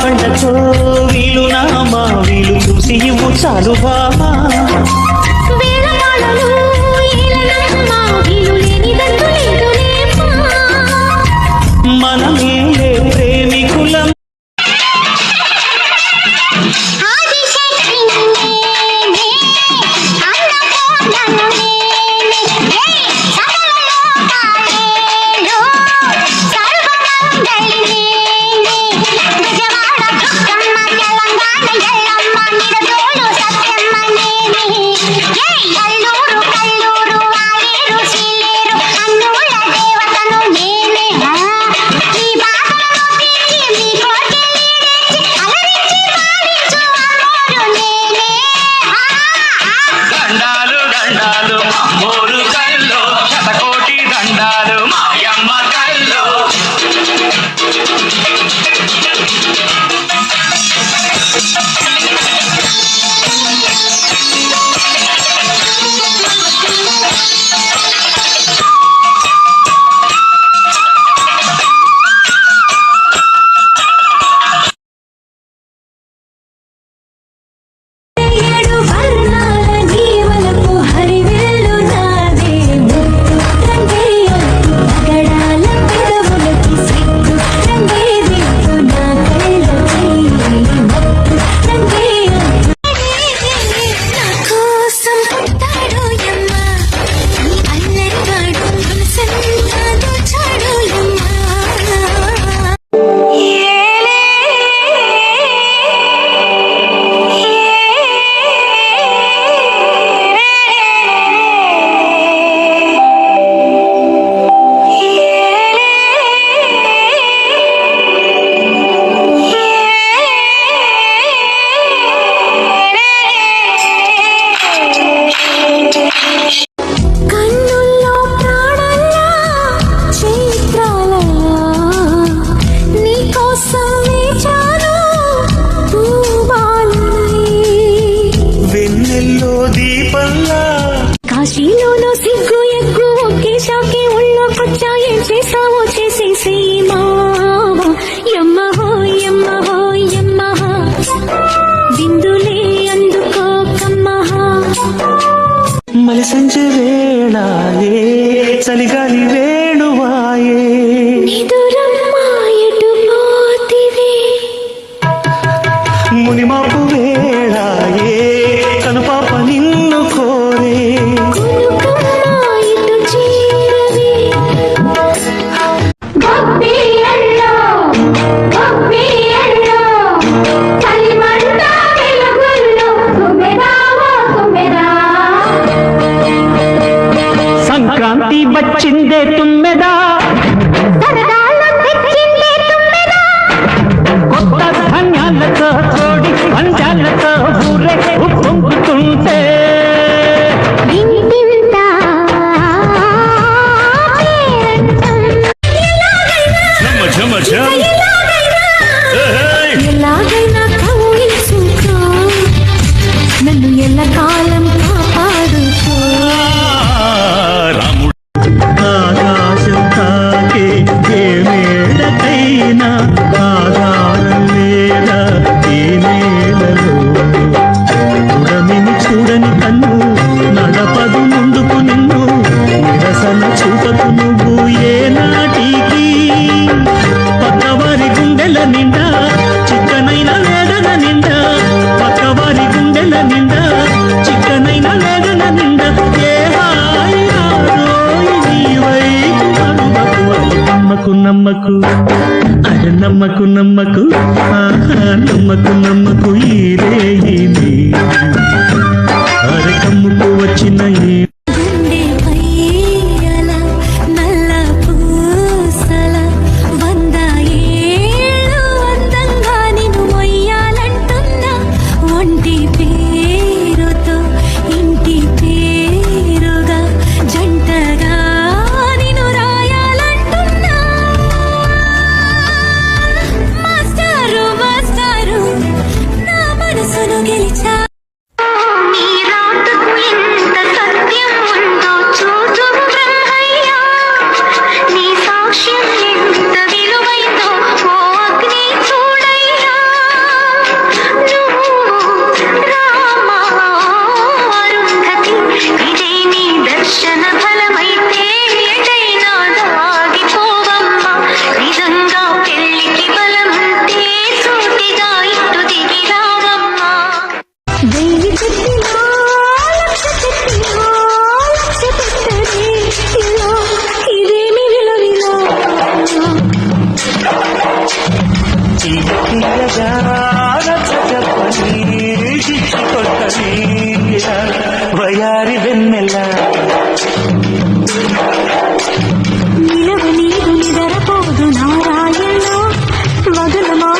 పండతో వీలు నా మా వీలు చూసి ఇవ్వు చాలు బామా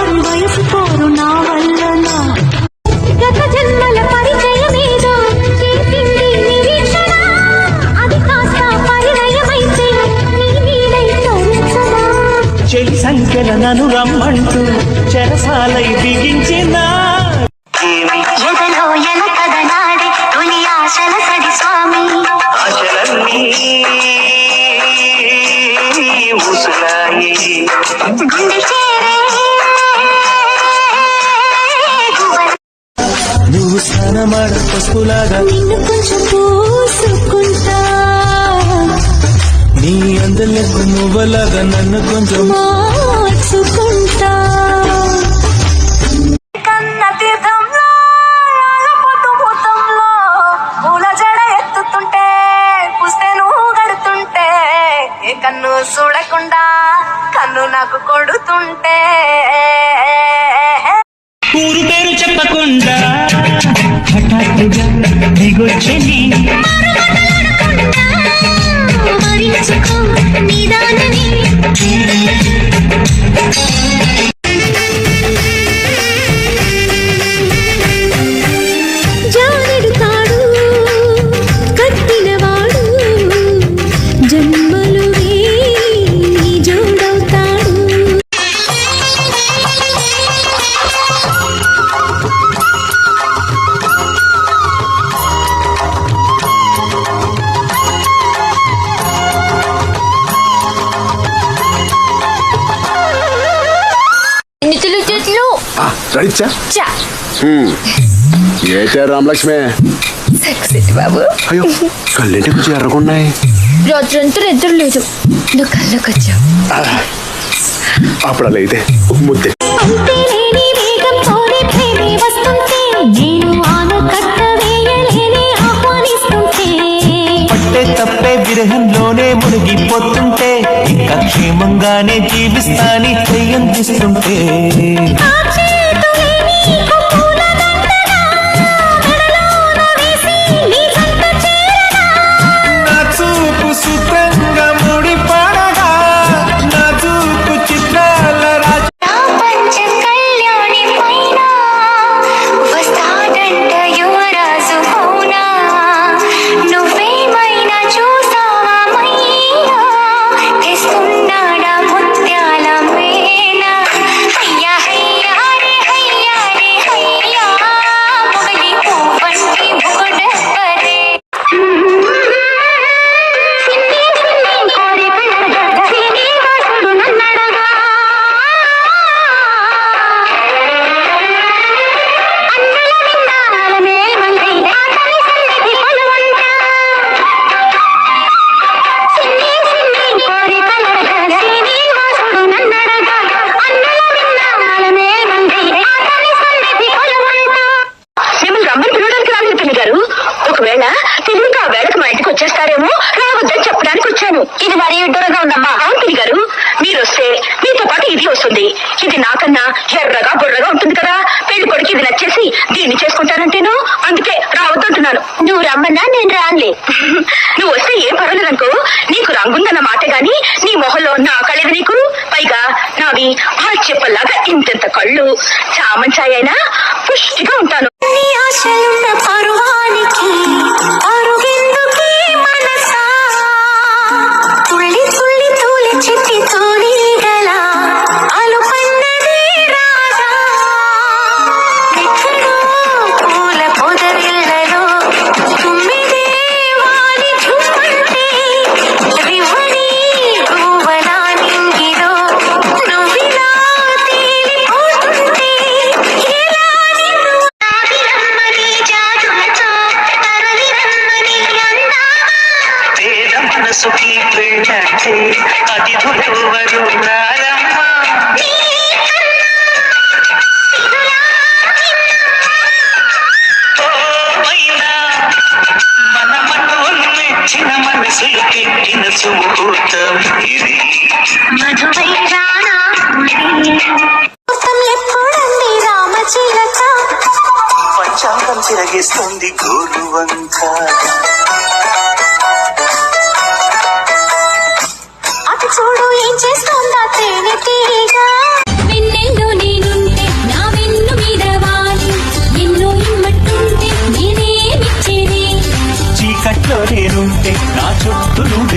வரும் வயசு போரும் நாவ 就算 ఏ రామలక్ష్మి? సెక్సెట్ బాబు. అయ్యో కళ్ళేంటి కొంచెం ఎర్రగున్నాయి? రాత్రంతా నిద్ర లేదు. నువ్వు కళ్ళకి అప్పుడు అలా. అయితే ముద్దే. తప్పే మునిగిపోతుంటే ఇక క్షేమంగానే జీవిస్తాని చెయ్యందిస్తుంటే నువ్వు రమ్మన్నా నేను రానులే. నువ్వు వస్తే ఏం పర్వాలేదనుకో నీకు రంగుందన్న మాట గాని నీ మొహంలో నా కళ్ళేది నీకు? పైగా నావి ఆ చెప్పలాగా ఇంతెంత కళ్ళు. చామంచాయైనా పుష్టిగా ఉంటాను. పర్వానికి Chị 了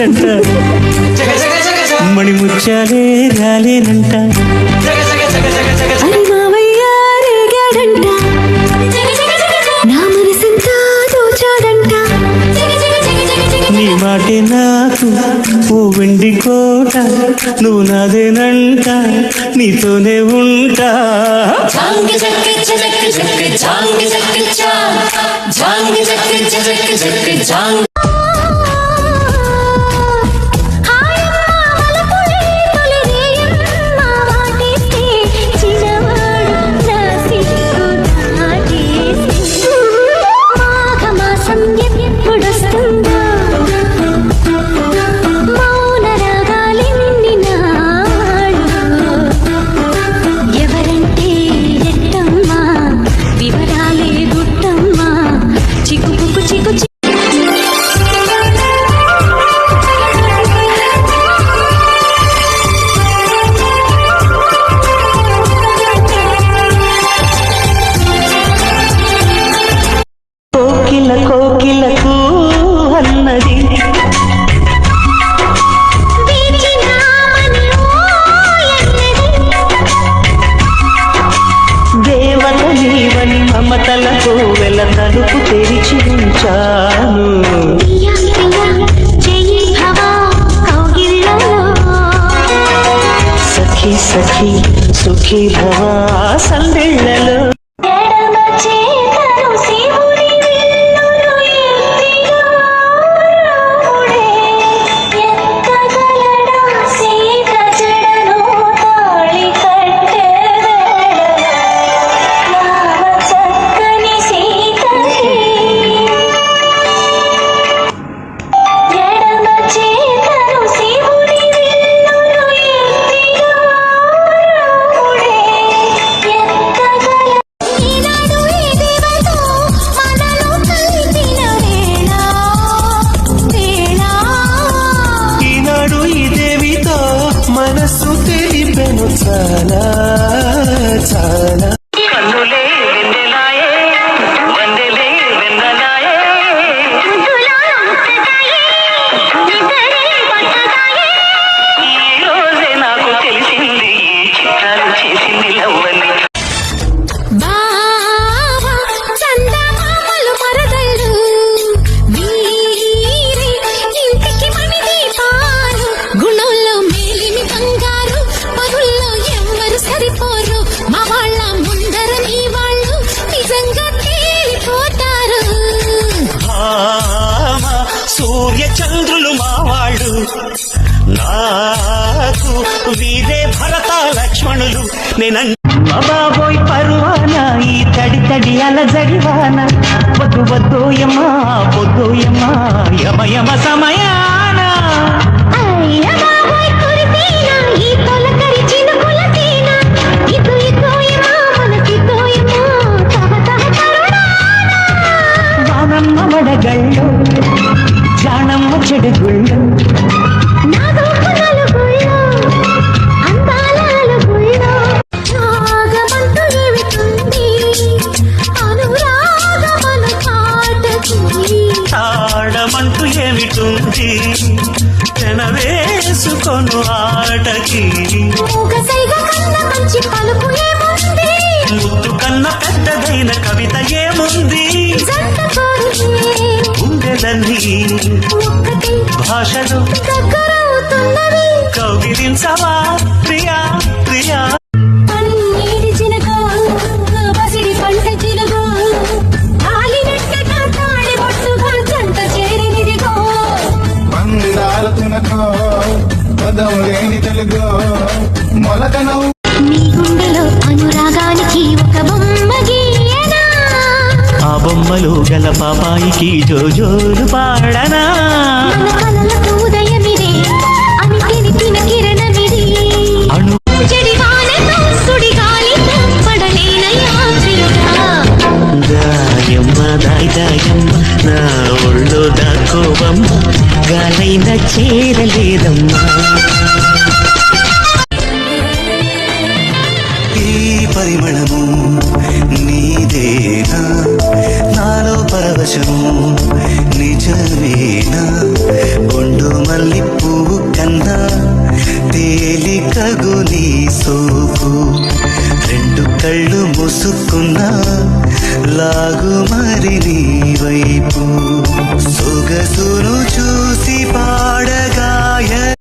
రాలేదంట మణిముత్యాలే రాలేనంట నీ మాటే నాకు ఓ వెండి కోట నువ్వు నాదేనంట నీతోనే ఉంటా. కళ్ళతో వెళ్ళ తలుపు తెరిచి ఉంచాను. సఖీ సఖీ సుఖీ భవా సందే నేనంటే బాబోయ్ పరువాన? ఈ తడి తడి అలజడివాన? వద్దు వద్దోయమ్మా వద్దోయమ్మా యమయమ సమయాన? వానమ్మ వడగళ్ళు జానమ్మ చెడుగుళ్ళు మాటకి ముద్దు కన్న పెద్దదైన కవిత ఏముంది? గుండెలన్నీ భాషలు కౌగిలించవా? ప్రియా ప్రియా. తెలుగు మొలకనవు నీ గుండెలో అనురాగానికి ఒక బొమ్మ గీయనా? ఆ బొమ్మలు గల పాపాయికి జోజోలు పాడనా? మన కలలకు ఉదయమిదే అని తెలిపిన కిరణమిది. అణు చెడి వానతో సుడి గాలితో పడలేనయ్యా చిలుకా దాయమ్మ దాయి దాయమ్మ నా ఒళ్ళు దాకోవమ్మ గాలైన చేరలేదమ్మా. నిజమేనా? ఒండు మల్లి పువ్వు కన్నా తేలికగు నీ సోకు. రెండు కళ్ళు మూసుకున్నా లాగు మరి నీ వైపు. సొగసును చూసి పాడగాయ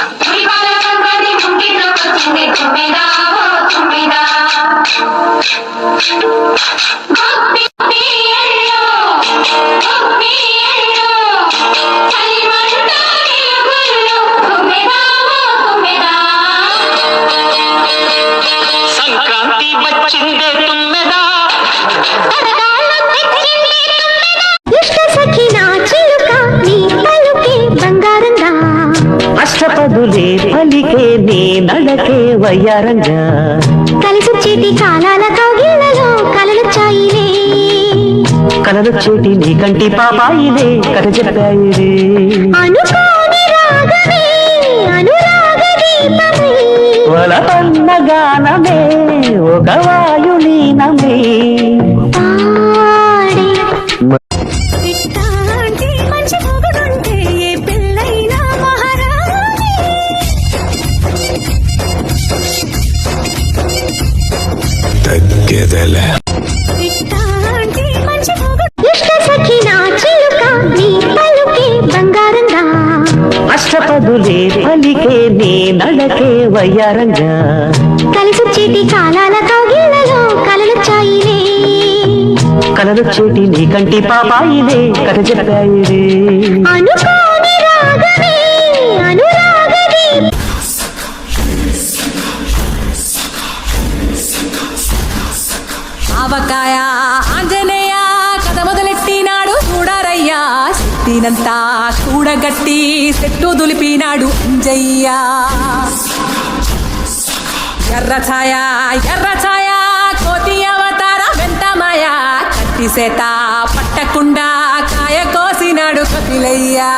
సంక్రాంతి వయ్యారంగా. కలిసి చేతి కాలాల కౌగిళ్ళలో కలలు చాయిలే. కలలు చోటి నీ కంటి పాపాయిలే కథ చెప్పాయిలే. దీపమే. వలపన్న గానమే ఒక వయ్యారంగా. కలిసి చేతి కాలాల కౌగిళ్ళలో కలలు చాయిలే. కలలు చోటి నీ కంటి పాపాయిలే కథ చెప్పాయిలే. అనుకోని రాగమే అనురాగ దీప ఆవకాయ ఆంజనేయ కథ మొదలెట్టినాడు చూడారయ్యా. శక్తినంతా కూడగట్టి చెట్టు దులిపినాడు అంజయ్యా. ఎర్ర ఛాయ ఎర్ర కోతి అవతార వెంటమాయ కత్తి సేత పట్టకుండా కాయ కోసినాడు కపిలయ్యా.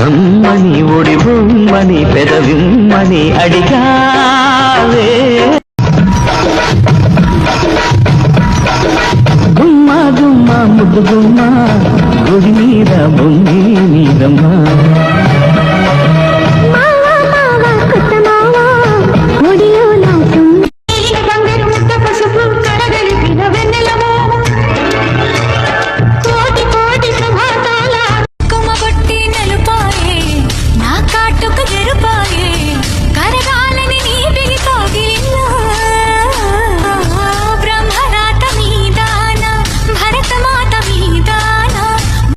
కమ్మని ఒడిబొమ్మని పెదవిమ్మని అడిగావే. గుమ్మా గుమ్మా ముద్దు గుమ్మా గుడి మీద బొంగి మీదమ్మా